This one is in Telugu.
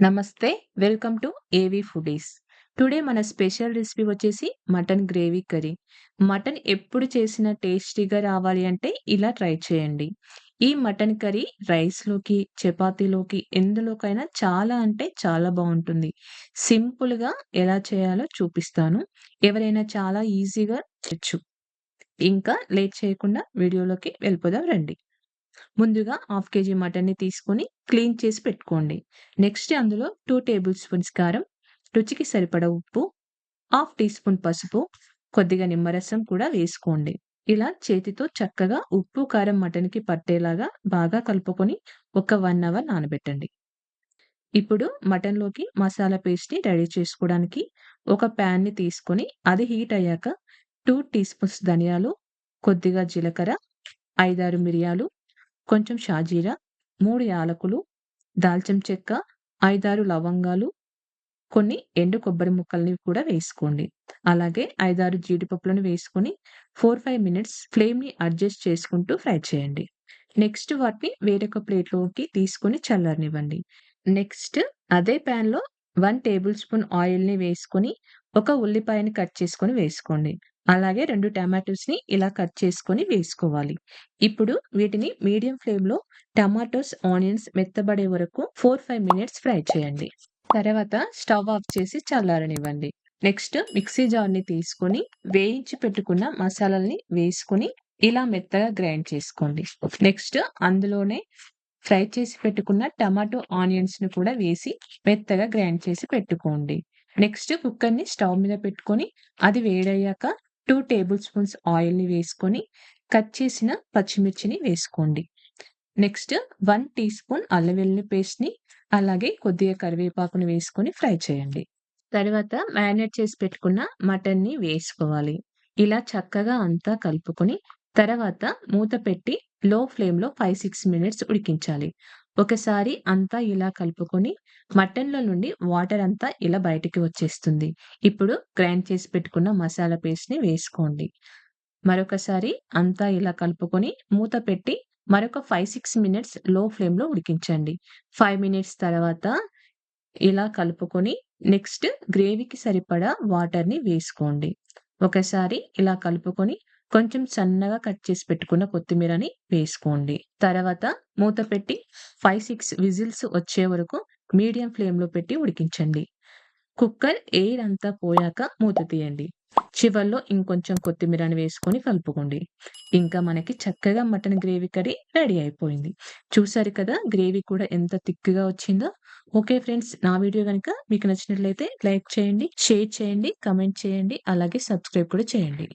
నమస్తే. Welcome to AV foodies. Today మన స్పెషల్ రెసిపీ వచ్చేసి మటన్ గ్రేవీ కర్రీ. మటన్ ఎప్పుడు చేసినా టేస్టీగా రావాలి అంటే ఇలా ట్రై చేయండి. ఈ మటన్ కర్రీ రైస్‌లోకి, చపాతీలోకి ఎందులోకైనా చాలా అంటే చాలా బాగుంటుంది సింపుల్‌గా ఎలా చేయాలో చూపిస్తాను. ఎవరైనా చాలా ఈజీగా చేయొచ్చు. ఇంకా లేట్ చేయకుండా వీడియోలోకి వెళ్ళిపోదాం రండి. ముందుగా హాఫ్ కేజీ మటన్‌ని తీసుకొని క్లీన్ చేసి పెట్టుకోండి. నెక్స్ట్ అందులో టూ టేబుల్ స్పూన్స్ కారం, రుచికి సరిపడా ఉప్పు, హాఫ్ టీ స్పూన్ పసుపు, కొద్దిగా నిమ్మరసం కూడా వేసుకోండి. ఇలా చేతితో చక్కగా ఉప్పు, కారం మటన్‌కి పట్టేలాగా బాగా కలుపుకొని ఒక వన్ అవర్ నానబెట్టండి. ఇప్పుడు మటన్‌లోకి మసాలా పేస్ట్‌ని రెడీ చేసుకోవడానికి ఒక ప్యాన్‌ని తీసుకొని అది హీట్ అయ్యాక టూ టీ స్పూన్స్ ధనియాలు, కొద్దిగా జీలకర్ర, 5, 6 మిరియాలు, కొంచెం షాజీరా, మూడు యాలకులు, దాల్చిన చెక్క, 5, 6 లవంగాలు, కొన్ని ఎండు కొబ్బరి ముక్కల్ని కూడా వేసుకోండి. అలాగే 5, 6 జీడిపప్పులను వేసుకొని 4, 5 మినిట్స్ ఫ్లేమ్‌ని అడ్జస్ట్ చేసుకుంటూ ఫ్రై చేయండి. నెక్స్ట్ వాటిని వేరొక ప్లేట్‌లోకి తీసుకొని చల్లరనివ్వండి నెక్స్ట్ అదే ప్యాన్‌లో వన్ టేబుల్ స్పూన్ ఆయిల్‌ని వేసుకొని ఒక ఉల్లిపాయని కట్ చేసుకొని వేసుకోండి. అలాగే రెండు టమాటోస్‌ని ఇలా కట్ చేసుకొని వేసుకోవాలి. ఇప్పుడు వీటిని మీడియం ఫ్లేమ్‌లో టమాటోస్, ఆనియన్స్ మెత్తబడే వరకు 4, 5 మినిట్స్ ఫ్రై చేయండి. తర్వాత స్టవ్ ఆఫ్ చేసి చల్లారనివ్వండి. నెక్స్ట్ మిక్సీ జార్‌ని తీసుకొని వేయించి పెట్టుకున్న మసాలాల్ని వేసుకొని ఇలా మెత్తగా గ్రైండ్ చేసుకోండి. నెక్స్ట్ అందులోనే ఫ్రై చేసి పెట్టుకున్న టమాటో, ఆనియన్స్‌ని కూడా వేసి మెత్తగా గ్రైండ్ చేసి పెట్టుకోండి. నెక్స్ట్ కుక్కర్‌ని స్టవ్ మీద పెట్టుకొని అది వేడయ్యాక టూ టేబుల్ స్పూన్స్ ఆయిల్‌ని వేసుకొని కట్ చేసిన పచ్చిమిర్చిని వేసుకోండి. నెక్స్ట్ వన్ టీ స్పూన్ అల్లం వెల్లుల్లి పేస్ట్‌ని అలాగే కొద్దిగా కరివేపాకుని వేసుకొని ఫ్రై చేయండి. తర్వాత మ్యారినేట్ చేసి పెట్టుకున్న మటన్‌ని వేసుకోవాలి. ఇలా చక్కగా అంతా కలుపుకొని తర్వాత మూత పెట్టి లో ఫ్లేమ్‌లో 5, 6 మినిట్స్ ఉడికించాలి. ఒకసారి అంతా ఇలా కలుపుకొని మటన్‌లో నుండి వాటర్ అంతా ఇలా బయటికి వచ్చేస్తుంది. ఇప్పుడు గ్రైండ్ చేసి పెట్టుకున్న మసాలా పేస్ట్‌ని వేసుకోండి. మరొకసారి అంతా ఇలా కలుపుకొని మూత పెట్టి మరొక 5, 6 మినిట్స్లో ఫ్లేమ్‌లో ఉడికించండి. ఫైవ్ మినిట్స్ తర్వాత ఇలా కలుపుకొని నెక్స్ట్ గ్రేవీకి సరిపడా వాటర్‌ని వేసుకోండి. ఒకసారి ఇలా కలుపుకొని కొంచెం సన్నగా కట్ చేసి పెట్టుకున్న కొత్తిమీరని వేసుకోండి. తర్వాత మూత పెట్టి 5, 6 విజిల్స్ వచ్చే వరకు మీడియం ఫ్లేమ్‌లో పెట్టి ఉడికించండి. కుక్కర్ ఎయిర్ అంతా పోయాక మూత తీయండి. చివర్లో ఇంకొంచెం కొత్తిమీరని వేసుకొని కలుపుకోండి. ఇంకా మనకి చక్కగా మటన్ గ్రేవీ కర్రీ రెడీ అయిపోయింది. చూసారు కదా గ్రేవీ కూడా ఎంత థిక్‌గా వచ్చిందో. ఓకే ఫ్రెండ్స్ నా వీడియో కనుక మీకు నచ్చినట్లయితే లైక్ చేయండి, షేర్ చేయండి, కమెంట్ చేయండి, అలాగే సబ్స్క్రైబ్ కూడా చేయండి.